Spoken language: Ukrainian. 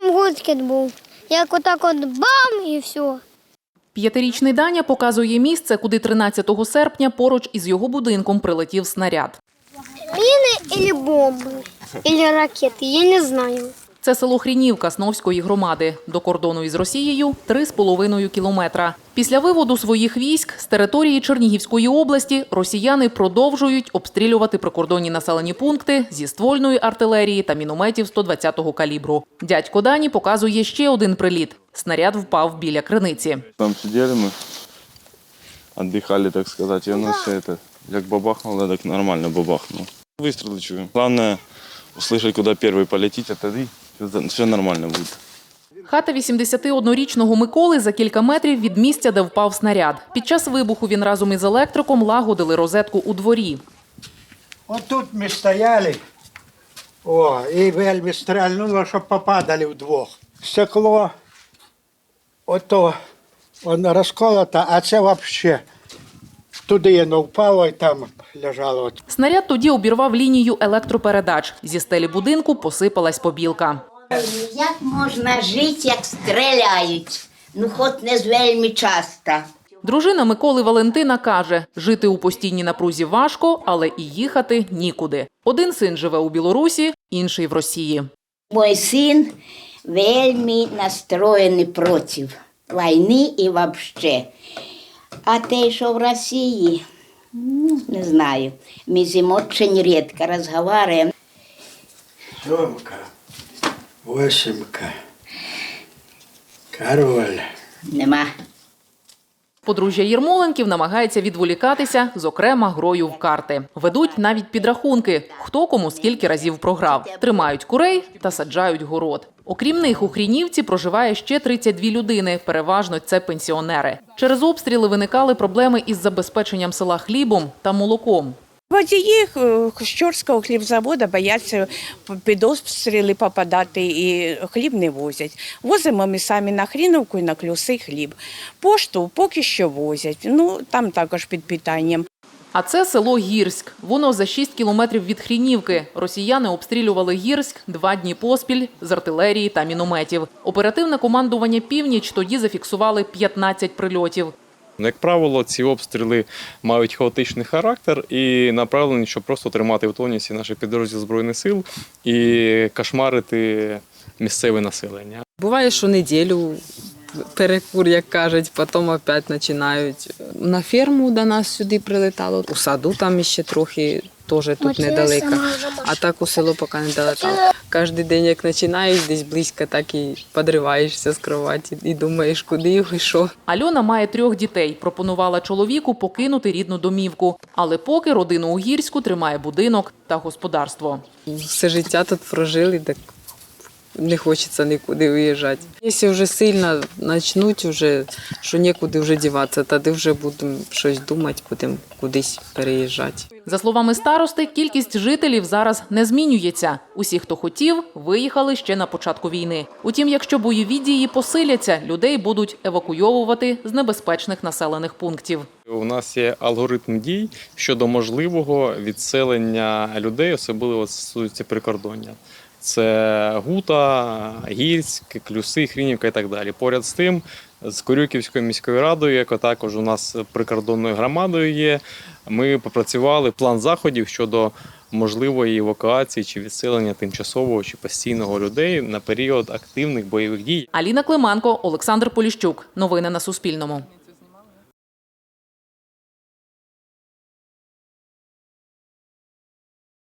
От був. Як отак от бам і все. П'ятирічний Даня показує місце, куди 13 серпня поруч із його будинком прилетів снаряд. Міни или бомби, или ракети, я не знаю. Це село Хрінівка Сновської громади. До кордону із Росією 3,5 кілометра. Після виводу своїх військ з території Чернігівської області росіяни продовжують обстрілювати прикордонні населені пункти зі ствольної артилерії та мінометів 120-го калібру. Дядько Дані показує ще один приліт. Снаряд впав біля криниці. Там сидели мы, отдыхали, так сказать, и оно все это, как бабахнуло, так нормально бабахнуло. Выстрелы чуем. Главное, услышать, куда первый полетит, а тогда все нормально будет. Хата 81-річного Миколи за кілька метрів від місця, де впав снаряд. Під час вибуху він разом із електриком лагодили розетку у дворі. От тут ми стояли, о, і вельми стрельнуло, щоб попадали вдвох. Стекло, ото воно розколото, а це взагалі туди воно впало і там лежало. Снаряд тоді обірвав лінію електропередач. Зі стелі будинку посипалась побілка. Як можна жити, як стріляють? Ну, хоч не з вельми часто. Дружина Миколи Валентина каже, жити у постійній напрузі важко, але і їхати нікуди. Один син живе у Білорусі, інший в Росії. Мой син вельми настроєний проти війни і взагалі. А те, що в Росії, ну, не знаю. Ми з ним дуже рідко розмовляємо. Сьомка, восьмка, король. Нема. Подружжя Єрмоленків намагається відволікатися, зокрема грою в карти. Ведуть навіть підрахунки, хто кому скільки разів програв. Тримають курей та саджають город. Окрім них, у Хрінівці проживає ще 32 людини. Переважно це пенсіонери. Через обстріли виникали проблеми із забезпеченням села хлібом та молоком. Водії е, Щорського хлібзаводу бояться під обстріли попадати і хліб не возять. Возимо ми самі на Хріновку і на Клюси хліб. Пошту поки що возять, ну там також під питанням. А це село Гірськ. Воно за 6 кілометрів від Хрінівки. Росіяни обстрілювали Гірськ два дні поспіль з артилерії та мінометів. Оперативне командування «Північ» тоді зафіксували 15 прильотів. Ну, Як правило, ці обстріли мають хаотичний характер і направлені, щоб просто тримати в тонусі наші підрозділи Збройних сил і кошмарити місцеве населення. Буває, що неділю перекур, як кажуть, потім опять починають. На ферму до нас сюди прилетало, у саду там ще трохи теж тут недалеко. А так у село поки не долетало. Кожен день, як починаєш, десь близько, так і підриваєшся з кроваті і думаєш, куди і що. Альона має трьох дітей. Пропонувала чоловіку покинути рідну домівку. Але поки родину у Гірську тримає будинок та господарство. Все життя тут прожили, так не хочеться нікуди виїжджати. Якщо вже сильно почнуть, вже, що нікуди вже діватися, тоді вже будемо щось думати, будемо кудись переїжджати. За словами старости, кількість жителів зараз не змінюється. Усі, хто хотів, виїхали ще на початку війни. Утім, якщо бойові дії посиляться, людей будуть евакуйовувати з небезпечних населених пунктів. У нас є алгоритм дій щодо можливого відселення людей, особливо стосується прикордоння. Це Гута, Гірськ, Клюси, Хрінівка і так далі. Поряд з тим, з Корюківською міською радою, яка також у нас прикордонною громадою є, ми попрацювали план заходів щодо можливої евакуації чи відселення тимчасового чи постійного людей на період активних бойових дій. Аліна Клименко, Олександр Поліщук. Новини на Суспільному.